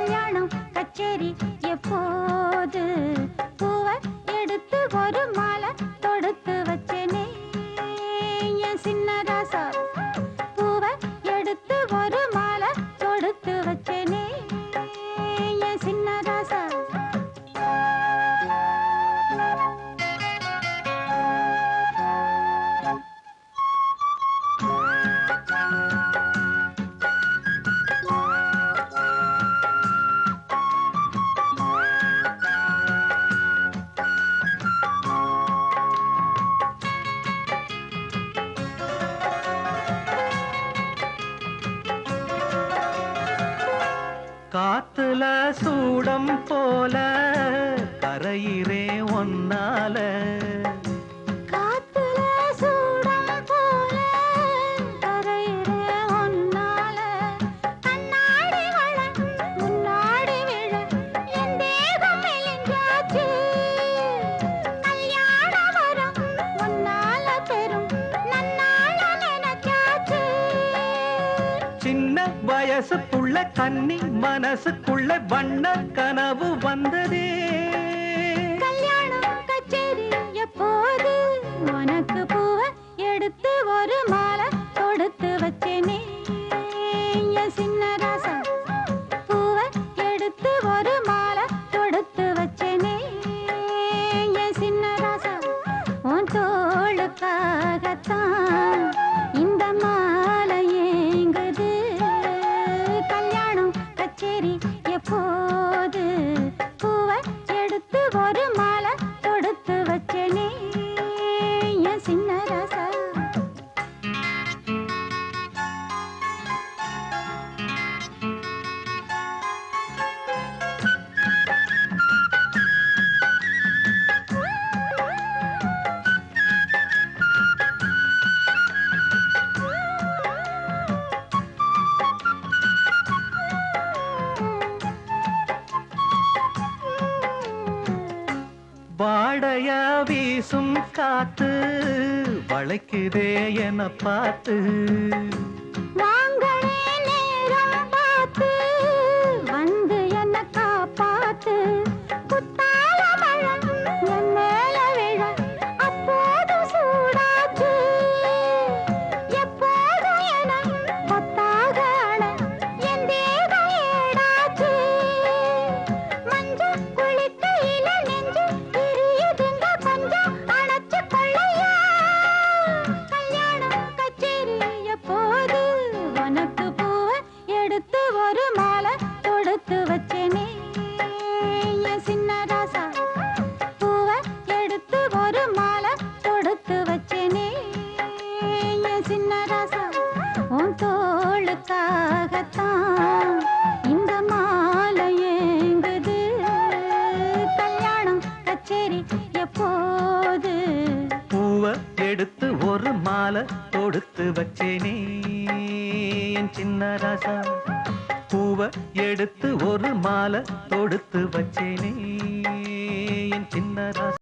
கல்யாணம் கச்சேரி எப்போது? பூவை எடுத்து ஒரு மாலை தொடுத்து வச்சு காத்துல சூடம் போல கரையிறே ஒன்னால சின்ன வயசுக்குள்ள கன்னி மனசுக்குள்ள வண்ண கனவு வந்ததே. மாறு மா படையா வீசும் காத்து வளைக்குதே என பார்த்து. எடுத்து ஒரு மாலை தொடுத்து வச்சேனே என் சின்ன ராசா. பூவை எடுத்து ஒரு மாலை தொடுத்து வச்சேனே என் சின்ன ராசா.